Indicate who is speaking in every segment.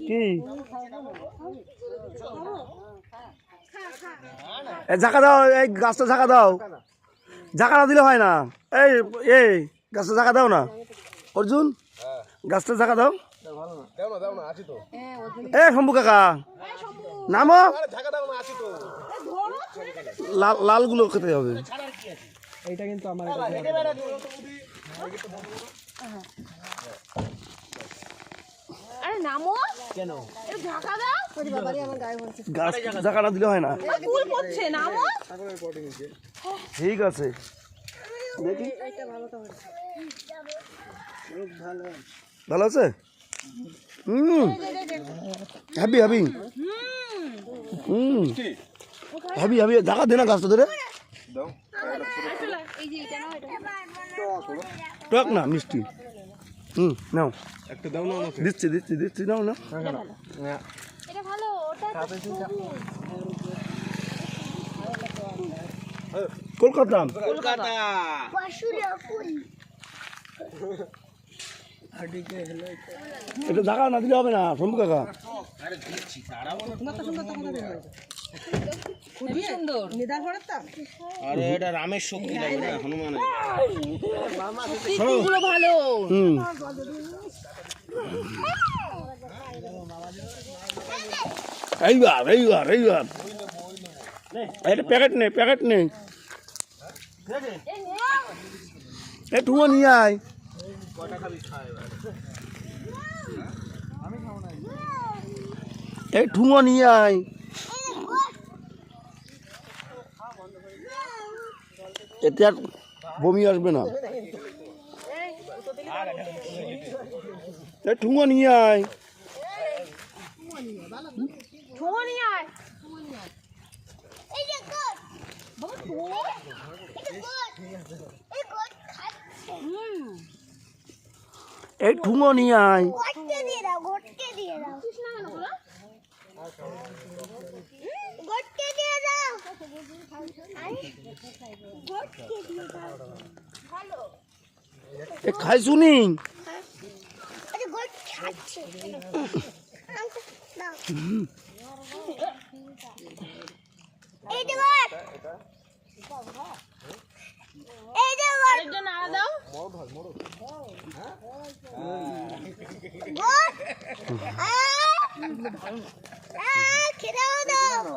Speaker 1: কি? ঝাঁকা দাও, এই গাছটা ঝাঁকা দাও। ঝাঁকা না দিলে হয় না। এই এই, গাছটা ঝাঁকা দাও না। অর্জুন, গাছটা ঝাঁকা দাও। এ, শম্ভু কাকা। নামো। লাল, লালগুলো খেতে হবে।
Speaker 2: এইটা কিন্তু আমার
Speaker 3: নামো? কেন? ঢাকা দাও। ওরে আমার গায়ে হচ্ছে
Speaker 1: গাছ দিলে হয় না।
Speaker 3: ফুল পড়ছে নামো।
Speaker 1: ঠিক আছে। দেখি। ভালো আছে? হুম। হ্যাপি হ্যাপি হুম। হ্যাপি হ্যাপি ঢাকা দে না গাছটা ধরে।
Speaker 3: এই যে এটা নাও এটা।
Speaker 1: টক না মিষ্টি। হুম নাও।
Speaker 2: একটা দাও না আমাকে
Speaker 1: দিচ্ছি দিচ্ছি দিচ্ছি নাও না
Speaker 3: এটা ভালো ওটা
Speaker 1: কলকাতা। এটা। ঢাকা না দিলে হবে না শম্ভু কাকা।
Speaker 3: খুবই সুন্দর।
Speaker 4: আরে এটা রামের শক্তি লাগে না হনুমান
Speaker 3: ফুলগুলো ভালো?
Speaker 1: হুম। এইবার এইবার এইবার। এটা প্যাকেট নেই প্যাকেট নেই এ ঠুঙো নিয়ে আয়। এই ঠুঙো নিয়ে আয়। এতে আর বমি আসবে না। এই ঠুঙো নিয়ে আয়।
Speaker 5: এই
Speaker 1: ঠুঙো নিয়ে আয়।
Speaker 5: দিয়ে দাও দিয়ে দাও আরে, গোটকে দিয়ে দাও ভালো
Speaker 1: এ খাই শুনি
Speaker 5: আরে গোট খাচ্ছে আমাকে দাও এই যে গোট এই যে গোট
Speaker 3: আরেকটা নাড়া দাও
Speaker 5: গোট আহ! আহ, খেতে দাও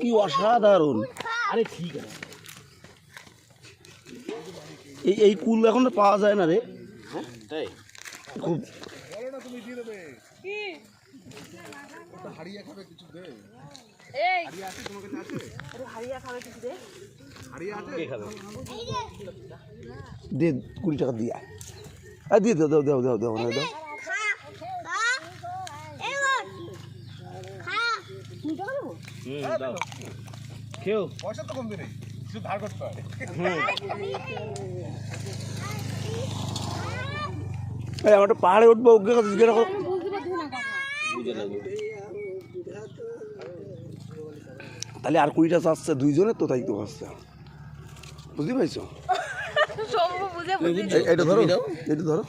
Speaker 1: কি অসাধারণ।
Speaker 4: আরে ঠিক আছে।
Speaker 1: এই এই কুল এখন পাওয়া যায় না রে। খুব। দে কুড়ি টাকা দিয়ে আয়। আর দিয়ে দাও দাও দাও দাও দাও না দাও
Speaker 5: খা খা এই গো খা
Speaker 4: হুম দাও। খেও।
Speaker 2: পয়সা তো কমবে নেই শুধু ধার করতে হয়।
Speaker 1: এই আমরা তো পাহাড়ে উঠবো ওকে কথা জিজ্ঞাসা করো। তাহলে আর কুড়িটা চাচ্ছে দুইজনের তো তাই তো আসছে। বুঝতে পারছ? এইটা ধরো এইটা ধরো।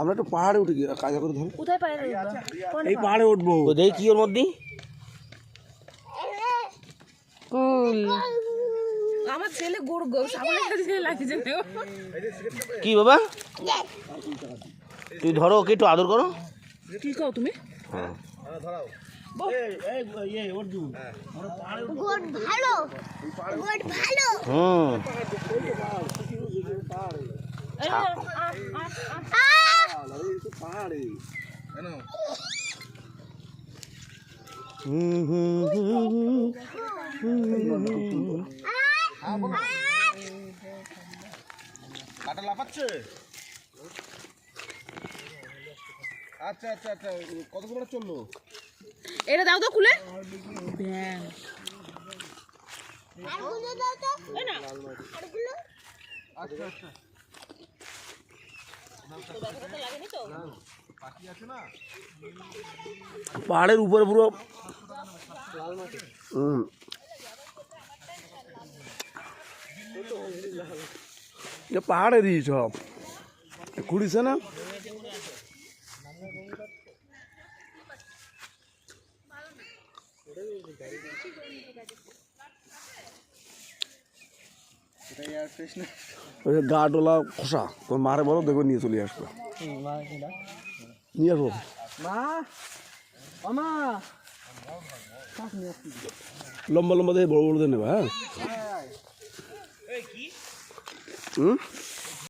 Speaker 1: আমরা একটু পাহাড়ে উঠে গিয়ে কাজা করে ধরো।
Speaker 3: কোথায়
Speaker 1: এই পাহাড়ে উঠবো।
Speaker 4: দেখি কি ওর মধ্যে।
Speaker 3: কুল আমার ছেলে গরু গো ছাগলের কাছে লাগছে
Speaker 4: কি বাবা? তুই ধরো ওকে একটু আদর করো।
Speaker 3: কি কও তুমি?
Speaker 4: হ্যাঁ। হুম।
Speaker 1: হুম হুম হুম।
Speaker 2: কাটা লাফাচ্ছে? আচ্ছা আচ্ছা আচ্ছা কতগুলো চলল?
Speaker 3: এটা দাও তো খুলে। ব্যাং।
Speaker 2: আচ্ছা আচ্ছা।
Speaker 1: পাহাড়ের উপরে পুরো হুম। এ পাহাড়েরই সব ঘুরিছে না ওই যে গা ডোলা খোসা তোর মারে বলো দেখো নিয়ে চলে আসবে নিয়ে আসব লম্বা লম্বা দিয়ে বড় বড় দিয়ে নেবে হ্যাঁ হুম